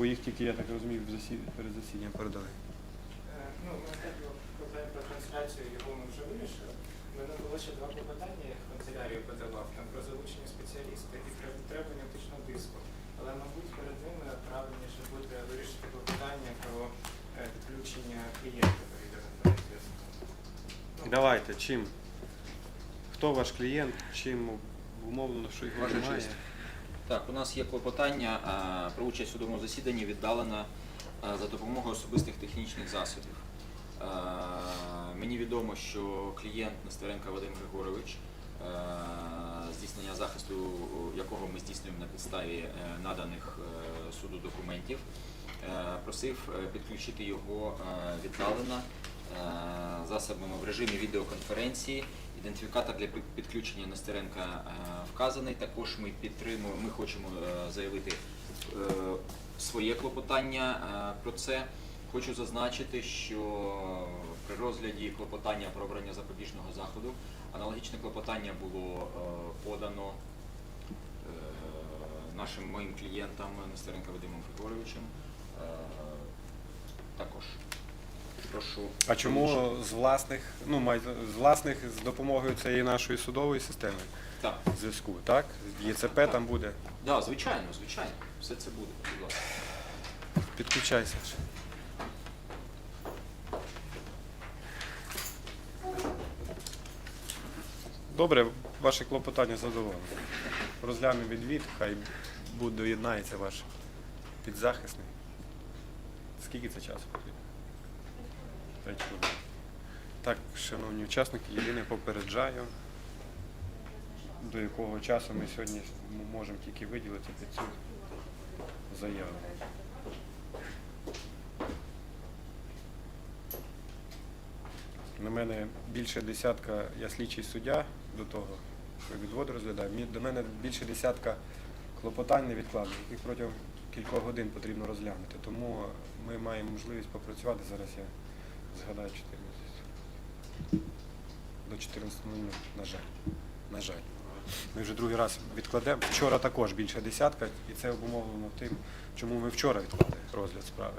Бо їх тільки, я так розумію, в засід... перед засіданням передали. Е, Ну, ми питання про трансляцію його ми вже вирішили. У мене було ще два клопотання, я в канцелярію подавав, там про залучення спеціаліста і про відтреблення оптичного диску. Але, мабуть, перед ними правильніше буде вирішити клопотання про е, підключення клієнта до відеоконференції. Ну, Давайте, чим? Хто ваш клієнт, чим умовлено, що його Ваша немає? Так, у нас є клопотання про участь у судовому засіданні віддалена за допомогою особистих технічних засобів. Мені відомо, що клієнт Нестеренко Вадим Григорович, здійснення захисту якого ми здійснюємо на підставі е, наданих е, суду документів, е, просив підключити його віддалено засобами в режимі відеоконференції. Ідентифікатор для підключення Нестеренка е, вказаний. Також ми підтримуємо, ми хочемо е, заявити е, своє клопотання про це. Хочу зазначити, що при розгляді клопотання про обрання запобіжного заходу аналогічне клопотання було подано нашим моїм клієнтам Нестеренко Вадимом Григоровичем. Е, Також прошу. А чому з власних, ну з власних з допомогою цієї нашої судової системи Так, зв'язку, так? ЄЦП там буде. да, звичайно, звичайно, все це буде, будь ласка. Підключайся. Добре, ваше клопотання задоволено. Розглянемо відвід, хай буде доєднається ваш підзахисний. Скільки це часу потрібно? П'ять хвилин. Так, шановні учасники, єдине попереджаю, до якого часу ми сьогодні можемо тільки виділити під цю заяву. На мене більше десятка, я слідчий суддя до того, що відводи розглядаю. До мене більше десятка клопотань невідкладних, яких протягом кількох годин потрібно розглянути. Тому ми маємо можливість попрацювати. Зараз я згадаю 14. До 14.00, на жаль. На жаль. Ми вже другий раз відкладемо. Вчора також більше десятка, і це обумовлено тим, чому ми вчора відклали розгляд справи.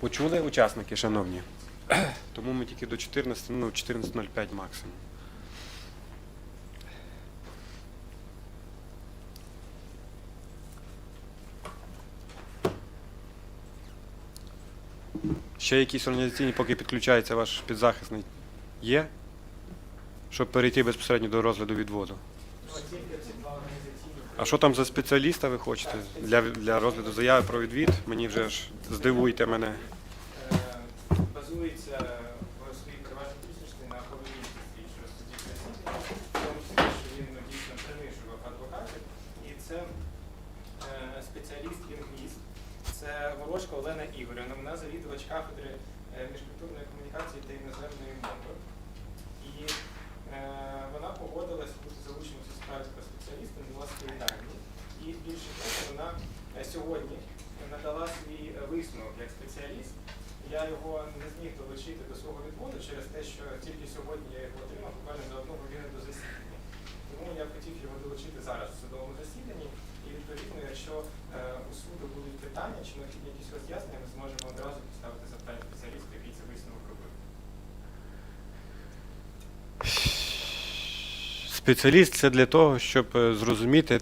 Почули учасники, шановні? Тому ми тільки до 14, ну 14.05 максимум. Ще якісь організаційні, поки підключається ваш підзахисний, є? Щоб перейти безпосередньо до розгляду відводу. А що там за спеціаліста ви хочете для, для розгляду заяви про відвід? Мені вже ж здивуйте мене. Е, базується в своїй приватній дійсності на поведінці слідчого судді засідання, в тому числі, що він ну, дійсно принижував адвокатів. І це е, спеціаліст-лінгвіст, це Ворожка Олена Ігорівна, вона завідувач кафедри е, міжкультурної комунікації та іноземної мови. І е, вона погодилась бути справі про спеціаліста на власній дані. І більше того, вона е, сьогодні надала свій висновок як спеціаліст. Я його не зміг долучити до свого відводу через те, що тільки сьогодні я його отримав буквально за одну годину до засідання. Тому я хотів його долучити зараз у судовому засіданні. І відповідно, якщо у суду будуть питання чи необхідні якісь роз'яснення, ми зможемо одразу поставити запитання спеціалісту, який це висновок робив. Спеціаліст це для того, щоб е, зрозуміти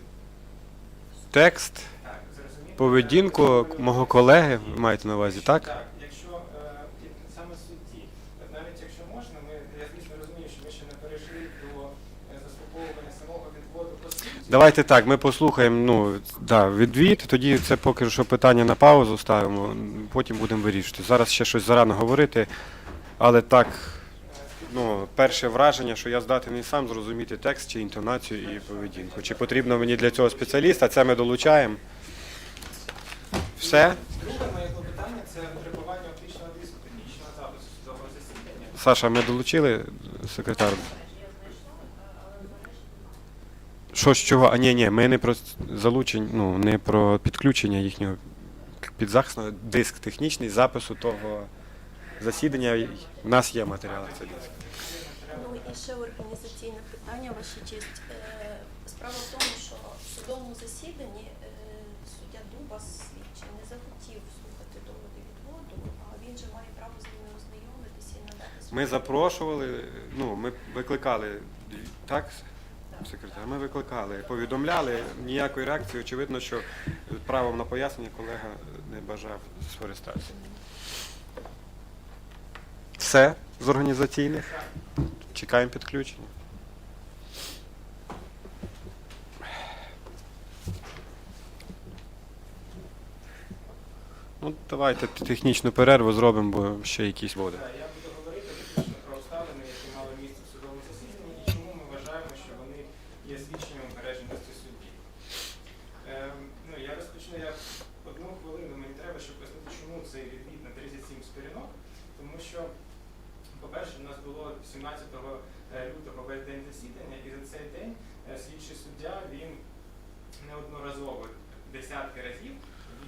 текст, Так, зрозуміти. поведінку е, мого колеги, ви маєте на увазі, так? Так, якщо е, і саме судді, от навіть якщо можна, ми я звісно розумію, що ми ще не перейшли до е, заслуховування самого відводу по суті. Давайте так, ми послухаємо ну, да, відвід, тоді це поки що питання на паузу ставимо, потім будемо вирішувати. Зараз ще щось зарано говорити, але так, ну, перше враження, що я здатний сам зрозуміти текст чи інтонацію і поведінку. Чи потрібно мені для цього спеціаліста, це ми долучаємо. Все? Друге моє клопотання це витребування оптичного диску технічного запису судового засідання. Саша, ми долучили секретар? що з чого? А ні, ні, ми не про залучення, ну не про підключення їхнього підзахисного, диск технічний запису того засідання. У нас є матеріали. Це диск. Ну і ще організаційне питання, ваша честь. Е, справа в тому, що в судовому засіданні е, суддя Дуба свідчий не захотів слухати доводи відводу, а він же має право з ними ознайомитися і надати. Ми запрошували, ну ми викликали так секретар, ми викликали, повідомляли, ніякої реакції. Очевидно, що правом на пояснення колега не бажав скористатися. Все з організаційних. Чекаємо підключення. Ну, давайте технічну перерву зробимо, бо ще якісь буде. Так, Я буду говорити виключно про обставини, які мали місце в судовому засіданні, і чому ми вважаємо, що вони є свідченням упередженості судді. Ем, ну, я розпочну я одну хвилину, мені треба, щоб пояснити, чому відвід на 37 сторінок. Тому що, по-перше, у нас було 17 лютого весь день засідання, і за цей день е, слідчий суддя він неодноразово десятки разів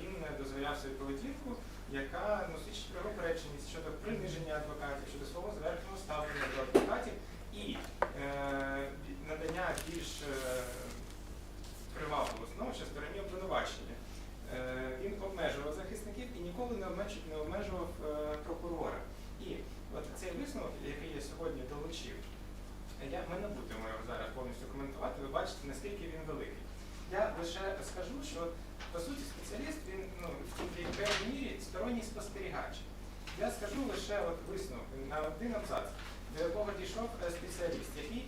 він е, дозволяв свою поведінку, яка свідчить про переченість щодо приниження адвокатів, щодо свого зверхнього ставлення до адвокатів і е, надання більш е, привабливого становища стороні обвинувачення. Е, він обмежував захисників і ніколи не обмежував, е, прокурора. І от цей висновок, який я сьогодні долучив, я, ми не будемо його зараз повністю коментувати, ви бачите, наскільки він великий. Я лише скажу, що по суті спеціаліст він ну, в певній мірі сторонній спостерігач. Я скажу лише от висновок на один абзац, до якого дійшов е, спеціаліст, який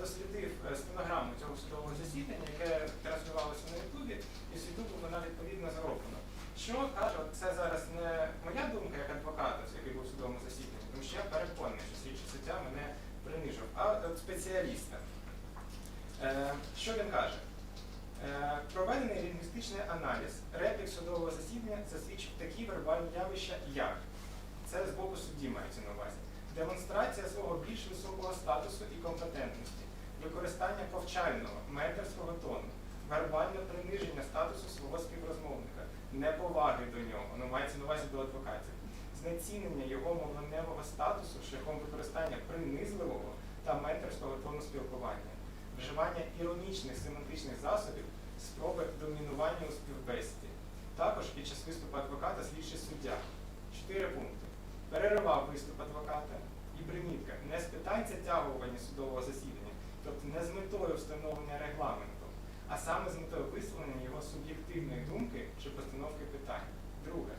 дослідив е, стенограму цього судового засідання, яке транслювалося на Ютубі, і з Ютубу вона відповідно зароблена. Що каже, це зараз не моя думка як адвоката, який був в судовому засіданні, тому що я переконаний, що слідчий суддя мене принижив, а спеціаліста. Е, що він каже? Е, Проведений лінгвістичний аналіз реплік судового засідання засвідчив такі вербальні явища, як це з боку судді мається на увазі. Демонстрація свого більш високого статусу і компетентності, використання повчального, менторського тону, вербальне приниження статусу свого співрозмовника, неповаги до нього, ну мається на увазі до адвокатів, знецінення його мовленнєвого статусу шляхом використання принизливого та менторського тону спілкування, вживання іронічних семантичних засобів, спроби домінування у співбесіді. Також під час виступу адвоката слідчий суддя. Чотири пункти. Переривав виступ адвоката і примітка не з питань затягування судового засідання, тобто не з метою встановлення регламенту, а саме з метою висловлення його суб'єктивної думки чи постановки питань. Друге,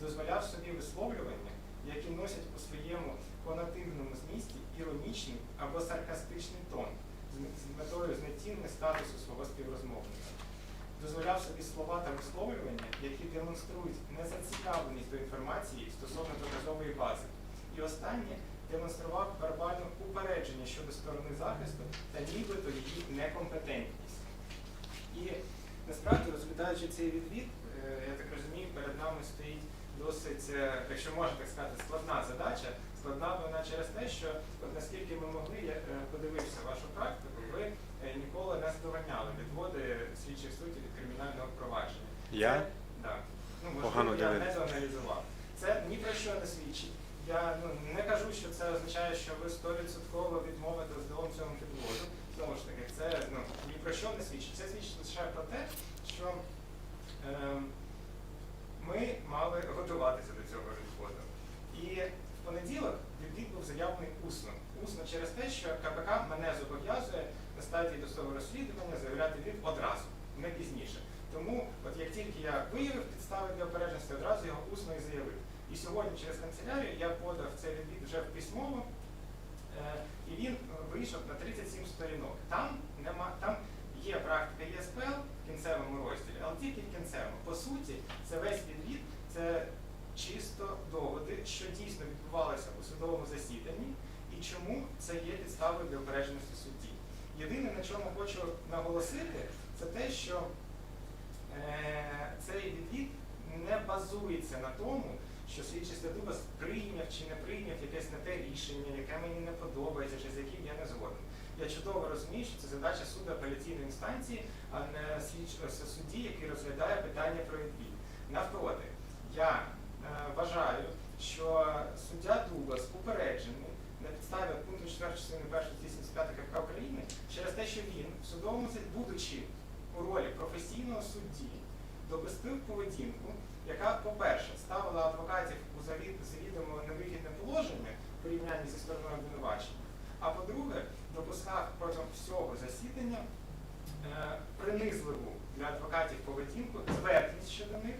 дозволяв собі висловлювання, які носять у своєму фонативному змісті іронічний або саркастичний тон з- з метою знецінення статусу свого співрозмовника. Дозволяв собі слова та висловлювання, які демонструють незацікавленість до інформації стосовно доказової бази. І останнє демонстрував вербальну упередження щодо сторони захисту та нібито її некомпетентність. І насправді, розглядаючи цей відвід, е, я так розумію, перед нами стоїть досить, е, якщо можна так сказати, складна задача. Складна вона через те, що от наскільки ми могли, я е, подивився вашу практику, ви ніколи не задовольняли відводи слідчих суддів кримінального провадження. Я? Це- Да. Ну, Погано можливо, я не доаналізував. Це ні про що не свідчить. Я ну, не кажу, що це означає, що ви 100% відмовите здалом цьому підводу. Знову ж таки, це ну, ні про що не свідчить. Це свідчить лише про те, що ем, ми мали готуватися до цього відводу. І в понеділок відвід був заявлений усно. Усно через те, що КПК мене зобов'язує на стадії досудового розслідування заявляти від одразу, не пізніше. Тому, от як тільки я виявив підстави для опережності, одразу його усно і заявив. І сьогодні через канцелярію я подав цей відвід вже в письмово, е, і він е, вийшов на 37 сторінок. Там нема, там є практика ЄСПЛ в кінцевому розділі, але тільки в кінцевому. По суті, це весь відвід, це чисто доводи, що дійсно відбувалося у судовому засіданні і чому це є підставою для опереженості судді. Єдине, на чому хочу наголосити, це те, що е, цей відвід не базується на тому, що слідчий Статубас прийняв чи не прийняв якесь не те рішення, яке мені не подобається, чи з яким я не згоден. Я чудово розумію, що це задача суду апеляційної інстанції, а не е, судді, який розглядає питання про відвід. Навпроти, я е, вважаю, що суддя Дубас упереджений на підставі пункту 4 частини 1 85 КПК України через те, що він в судовому будучи у ролі професійного судді, допустив поведінку, яка, по-перше, ставила адвокатів у завід, завідомо невигідне положення, в порівнянні зі стороною обвинувачення. А по-друге, допускав протягом всього засідання е, принизливу для адвокатів поведінку, зверхність щодо них,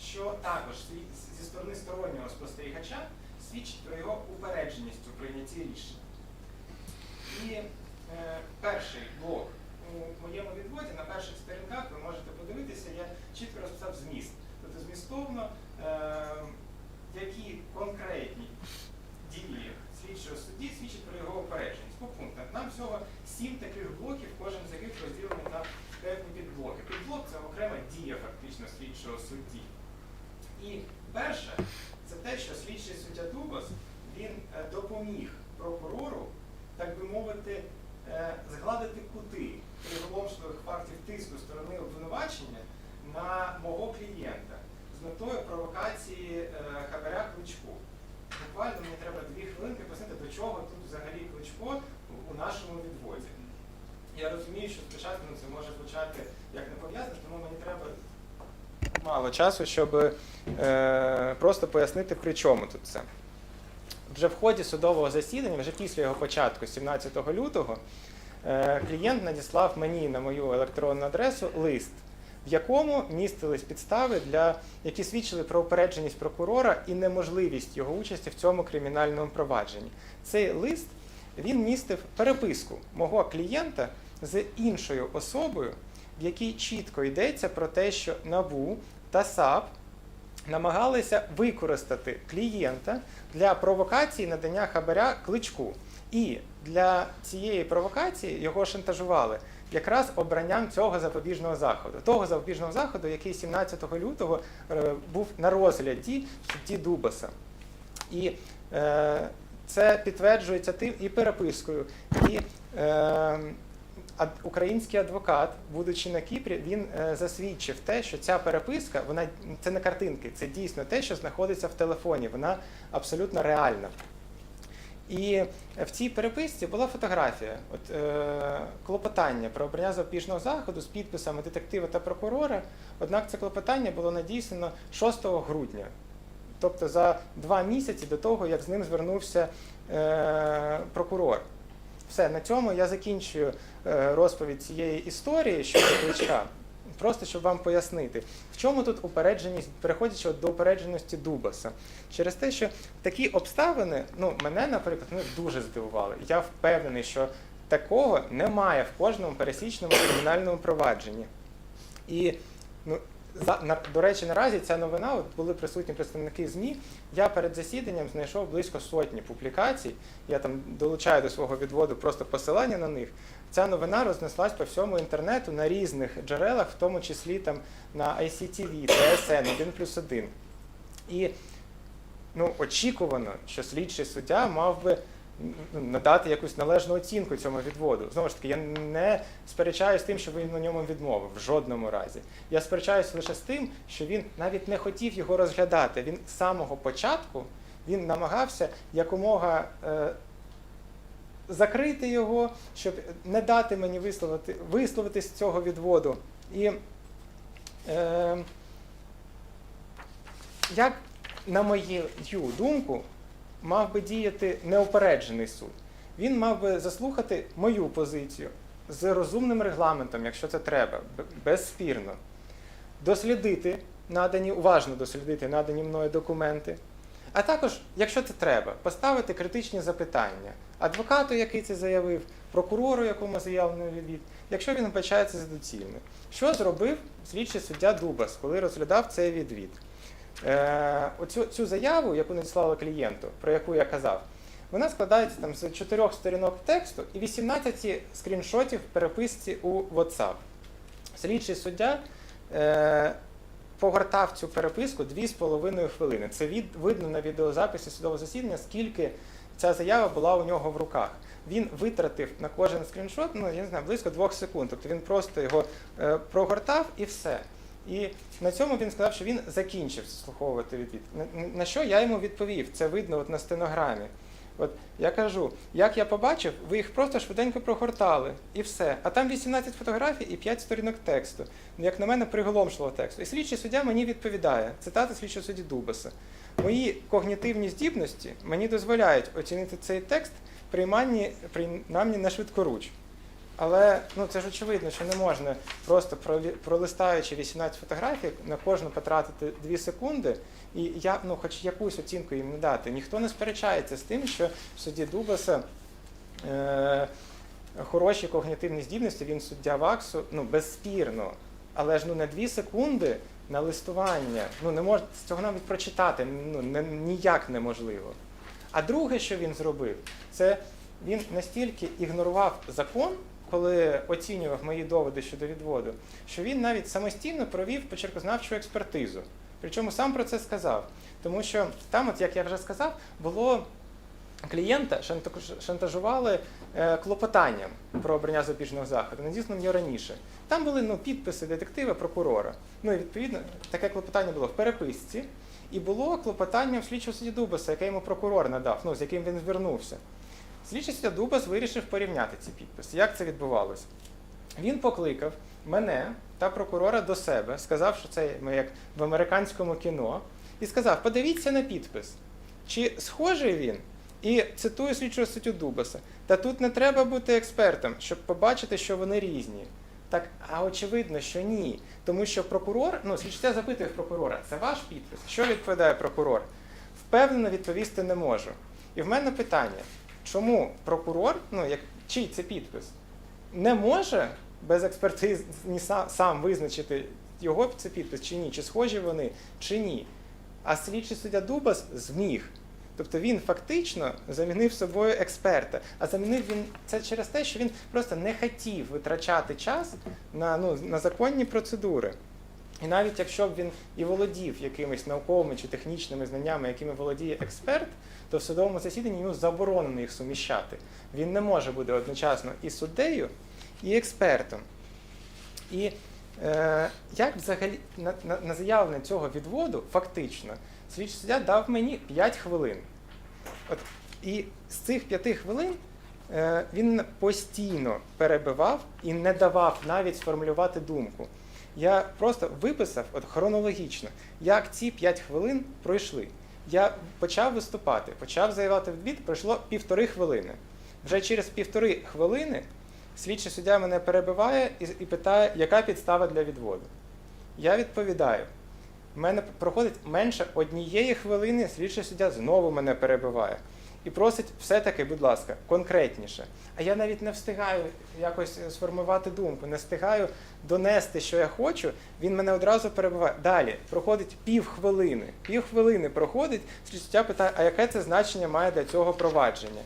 що також зі сторони стороннього спостерігача свідчить про його упередженість у прийнятті рішень. І е, перший блок у моєму відводі на перших сторінках ви можете подивитися, я чітко розписав зміст. Тобто змістовно, е, які конкретні дії слідчого судді свідчать про його опередженість. По пунктах. Нам всього сім таких блоків, кожен з яких розділений на певні підблоки. Підблок це окрема дія фактично слідчого судді. І перше, це те, що слідчий суддя Дубас він е, допоміг прокурору, так би мовити, е, згладити кути приголомшливих фактів тиску сторони обвинувачення на мого клієнта метою провокації е, хабаря Кличку. Буквально мені треба дві хвилинки пояснити, до чого тут взагалі Кличко у- нашому відводі. Я розумію, що спочатку ну, це може звучати як не пов'язано, тому мені треба мало часу, щоб е, просто пояснити, при чому тут це. Вже в ході судового засідання, вже після його початку, 17 лютого, е, клієнт надіслав мені на мою електронну адресу лист, в якому містились підстави, для, які свідчили про упередженість прокурора і неможливість його участі в цьому кримінальному провадженні. Цей лист він містив переписку мого клієнта з іншою особою, в якій чітко йдеться про те, що НАБУ та САП намагалися використати клієнта для провокації надання хабаря кличку. І для цієї провокації його шантажували якраз обранням цього запобіжного заходу, того запобіжного заходу, який 17 лютого е, був на розгляді в Дубаса. І е, це підтверджується тим і перепискою, і е, український адвокат, будучи на Кіпрі, він е, засвідчив те, що ця переписка, вона це не картинки, це дійсно те, що знаходиться в телефоні. Вона абсолютно реальна. І в цій переписці була фотографія, от, е, клопотання про обрання запобіжного заходу з підписами детектива та прокурора. Однак це клопотання було надіслано 6 грудня, тобто за два місяці до того, як з ним звернувся е, прокурор. Все, на цьому я закінчую е, розповідь цієї історії щодо кличка. Просто щоб вам пояснити, в чому тут упередженість, переходячи до упередженості Дубаса. Через те, що такі обставини, ну, мене, наприклад, ну, дуже здивували. Я впевнений, що такого немає в кожному пересічному кримінальному провадженні. І ну, до речі, наразі ця новина, от були присутні представники ЗМІ. Я перед засіданням знайшов близько сотні публікацій. Я там долучаю до свого відводу просто посилання на них. Ця новина рознеслась по всьому інтернету на різних джерелах, в тому числі там на ICTV, TSN, 1 плюс 1. І ну, очікувано, що слідчий суддя мав би надати якусь належну оцінку цьому відводу. Знову ж таки, я не сперечаюсь з тим, що він на ньому відмовив в жодному разі. Я сперечаюсь лише з тим, що він навіть не хотів його розглядати. Він з самого початку він намагався якомога е, закрити його, щоб не дати мені висловити, висловитись з цього відводу. І е, як, на мою думку, мав би діяти неупереджений суд. Він мав би заслухати мою позицію з розумним регламентом, якщо це треба, безспірно. Дослідити надані, уважно дослідити надані мною документи. А також, якщо це треба, поставити критичні запитання адвокату, який це заявив, прокурору, якому заявлено відвід, якщо він вбачається за доцільне. Що зробив слідчий суддя Дубас, коли розглядав цей відвід? Е, оцю цю заяву, яку надіслали клієнту, про яку я казав, вона складається там з чотирьох сторінок тексту і 18 скріншотів в переписці у WhatsApp. Слідчий суддя е, погортав цю переписку 2,5 хвилини. Це від, видно на відеозаписі судового засідання, скільки ця заява була у нього в руках. Він витратив на кожен скріншот, ну я не знаю, близько двох секунд. Тобто він просто його е, прогортав і все. І на цьому він сказав, що він закінчив слуховувати відвід. На, що я йому відповів? Це видно от на стенограмі. От я кажу, як я побачив, ви їх просто швиденько прогортали і все. А там 18 фотографій і 5 сторінок тексту. Ну, Як на мене, приголомшливого тексту. І слідчий суддя мені відповідає. Цитата слідчого судді Дубаса. Мої когнітивні здібності мені дозволяють оцінити цей текст прийманні, принаймні на швидкоруч. Але ну це ж очевидно, що не можна просто пролистаючи 18 фотографій, на кожну потратити 2 секунди, і я ну, хоч якусь оцінку їм не дати. Ніхто не сперечається з тим, що в суді Дубаса е, хороші когнітивні здібності, він суддя ВАКСу, ну безспірно. Але ж ну не 2 секунди на листування. Ну не можна з цього навіть прочитати, ну не, ніяк неможливо. А друге, що він зробив, це він настільки ігнорував закон, коли оцінював мої доводи щодо відводу, що він навіть самостійно провів почеркознавчу експертизу. Причому сам про це сказав. Тому що там, от як я вже сказав, було клієнта шантаж- шантажували е, клопотанням про обрання запобіжного заходу, надісланим його раніше. Там були ну, підписи детектива, прокурора. Ну і відповідно таке клопотання було в переписці, і було клопотання в слідчого судді Дубаса, яке йому прокурор надав, ну, з яким він звернувся. Слідчий суддя Дубас вирішив порівняти ці підписи. Як це відбувалося? Він покликав мене та прокурора до себе, сказав, що це ми як в американському кіно, і сказав: подивіться на підпис, чи схожий він. І цитую слідчого суддю Дубаса: та тут не треба бути експертом, щоб побачити, що вони різні. Так, а очевидно, що ні. Тому що прокурор, ну, слідчиця запитує прокурора, це ваш підпис? Що відповідає прокурор? Впевнено відповісти не можу. І в мене питання: чому прокурор, ну як чий це підпис, не може без експертизи сам, визначити його це підпис чи ні, чи схожі вони, чи ні. А слідчий суддя Дубас зміг. Тобто він фактично замінив собою експерта. А замінив він це через те, що він просто не хотів витрачати час на, ну, на законні процедури. І навіть якщо б він і володів якимись науковими чи технічними знаннями, якими володіє експерт, то в судовому засіданні йому заборонено їх суміщати. Він не може бути одночасно і суддею, і експертом. І е, як взагалі на, на, на заявлення цього відводу, фактично, слідчий суддя дав мені 5 хвилин. От, і з цих 5 хвилин е, він постійно перебивав і не давав навіть сформулювати думку. Я просто виписав от, хронологічно, як ці 5 хвилин пройшли. Я почав виступати, почав заявляти відвід, пройшло півтори хвилини. Вже через півтори хвилини слідчий суддя мене перебиває і, і питає, яка підстава для відводу. Я відповідаю. В мене проходить менше однієї хвилини, слідчий суддя знову мене перебиває. І просить все-таки, будь ласка, конкретніше. А я навіть не встигаю якось сформувати думку, не встигаю донести, що я хочу. Він мене одразу перебиває. Далі проходить півхвилини. Півхвилини проходить, слідчий питає, а яке це значення має для цього провадження?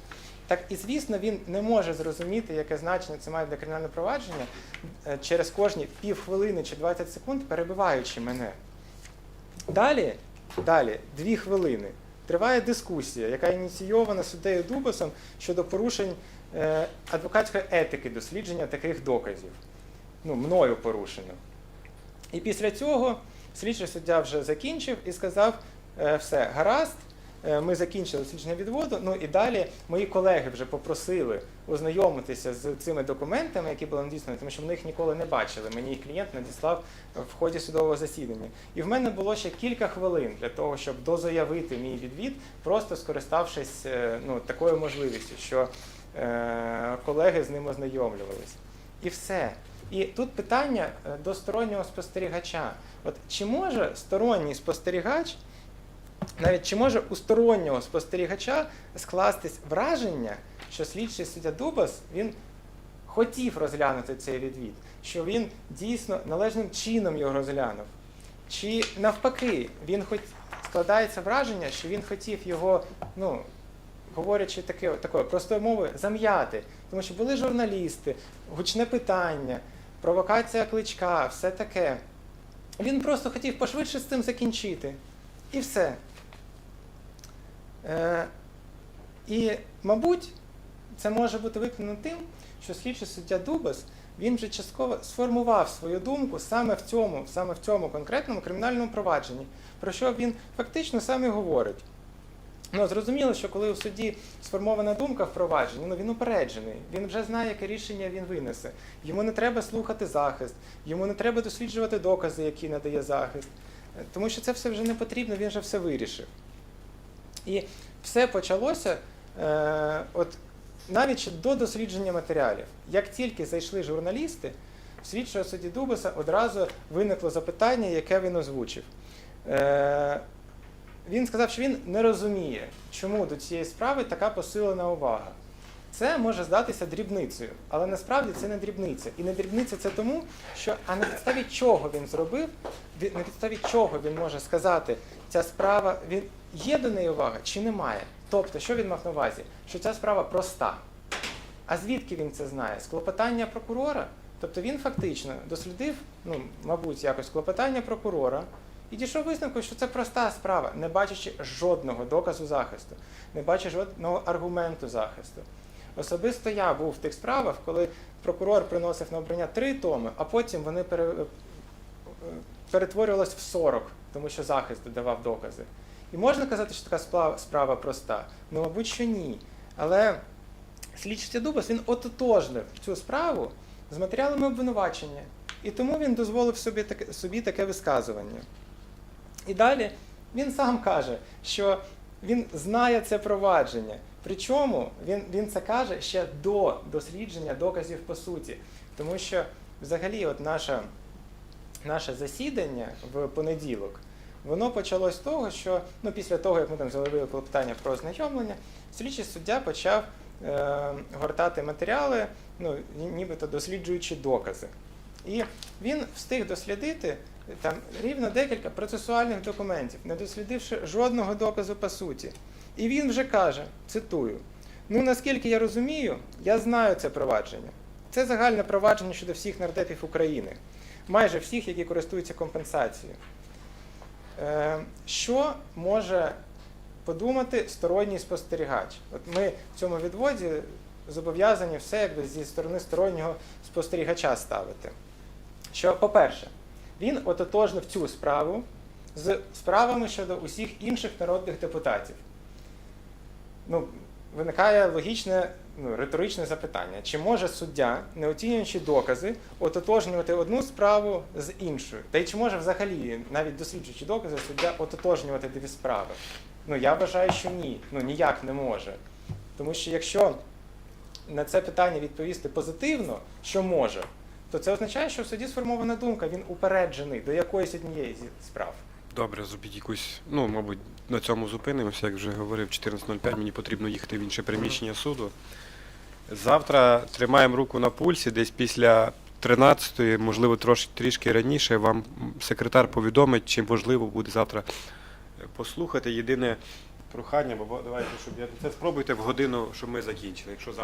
Так і звісно, він не може зрозуміти, яке значення це має для кримінального провадження е, через кожні півхвилини чи 20 секунд, перебиваючи мене. Далі, далі, дві хвилини. Триває дискусія, яка ініційована суддею Дубасом щодо порушень е, адвокатської етики дослідження таких доказів. Ну, мною порушено. І після цього слідчий суддя вже закінчив і сказав: е, все, гаразд, ми закінчили дослідження відводу. Ну і далі мої колеги вже попросили ознайомитися з цими документами, які були надіслані, тому що вони їх ніколи не бачили. Мені їх клієнт надіслав в ході судового засідання. І в мене було ще кілька хвилин для того, щоб дозаявити мій відвід, просто скориставшись е, ну, такою можливістю, що е, колеги з ним ознайомлювалися. І все. І тут питання е, до стороннього спостерігача. От чи може сторонній спостерігач, навіть чи може у стороннього спостерігача скластись враження, що слідчий суддя Дубас він хотів розглянути цей відвід, що він дійсно належним чином його розглянув. Чи навпаки, він хоч складається враження, що він хотів його, ну, говорячи таке, такою простою мовою, зам'яти. Тому що були журналісти, гучне питання, провокація кличка, все таке. Він просто хотів пошвидше з цим закінчити. І все. Е, і, мабуть, це може бути виконано тим, що слідчий суддя Дубас він вже частково сформував свою думку саме в цьому, саме в цьому конкретному кримінальному провадженні, про що він фактично сам і говорить. Ну, зрозуміло, що коли у суді сформована думка впровадження, ну він упереджений, він вже знає, яке рішення він винесе. Йому не треба слухати захист, йому не треба досліджувати докази, які надає захист. Е, Тому що це все вже не потрібно, він вже все вирішив. І все почалося е, от, навіть до дослідження матеріалів. Як тільки зайшли журналісти, в слідчого судді Дубаса одразу виникло запитання, яке він озвучив. Е, він сказав, що він не розуміє, чому до цієї справи така посилена увага. Це може здатися дрібницею, але насправді це не дрібниця. І не дрібниця це тому, що а на підставі чого він зробив, на підставі чого він може сказати, ця справа він є до неї увага чи немає. Тобто, що він мав на увазі? Що ця справа проста. А звідки він це знає? З клопотання прокурора? Тобто він фактично дослідив, ну, мабуть, якось клопотання прокурора і дійшов висновку, що це проста справа, не бачачи жодного доказу захисту, не бачачи жодного аргументу захисту. Особисто я був в тих справах, коли прокурор приносив на обрання три томи, а потім вони е, перетворювалися в 40, тому що захист додавав докази. І можна казати, що така справа, проста? Ну, мабуть, що ні. Але слідчий Дубас він ототожнив цю справу з матеріалами обвинувачення. І тому він дозволив собі таке, собі таке висказування. І далі він сам каже, що він знає це провадження. Причому він, він це каже ще до дослідження доказів по суті. Тому що взагалі от наша, наше засідання в понеділок, воно почалось з того, що ну, після того, як ми там заявили клопотання про ознайомлення, слідчий суддя почав е, гортати матеріали, ну, нібито досліджуючи докази. І він встиг дослідити там рівно декілька процесуальних документів, не дослідивши жодного доказу по суті. І він вже каже, цитую: ну наскільки я розумію, я знаю це провадження. Це загальне провадження щодо всіх нардепів України, майже всіх, які користуються компенсацією. Е, що може подумати сторонній спостерігач? От ми в цьому відводі зобов'язані все якби зі сторони стороннього спостерігача ставити. Що, по-перше, він ототожнив цю справу з справами щодо усіх інших народних депутатів. Ну, виникає логічне, ну, риторичне запитання: чи може суддя, не оцінюючи докази, ототожнювати одну справу з іншою? Та й чи може взагалі, навіть досліджуючи докази, суддя ототожнювати дві справи? Ну, я вважаю, що ні. Ну ніяк не може. Тому що якщо на це питання відповісти позитивно, що може, то це означає, що в суді сформована думка, він упереджений до якоїсь однієї зі справ. Добре, зробіть якусь, ну, мабуть, на цьому зупинимося, як вже говорив, 14.05 мені потрібно їхати в інше приміщення суду. Завтра тримаємо руку на пульсі, десь після 13-ї, можливо, трошки трішки раніше, вам секретар повідомить, чи можливо буде завтра е, послухати. Єдине прохання, бо давайте, щоб я це спробуйте в годину, щоб ми закінчили. Якщо завтра.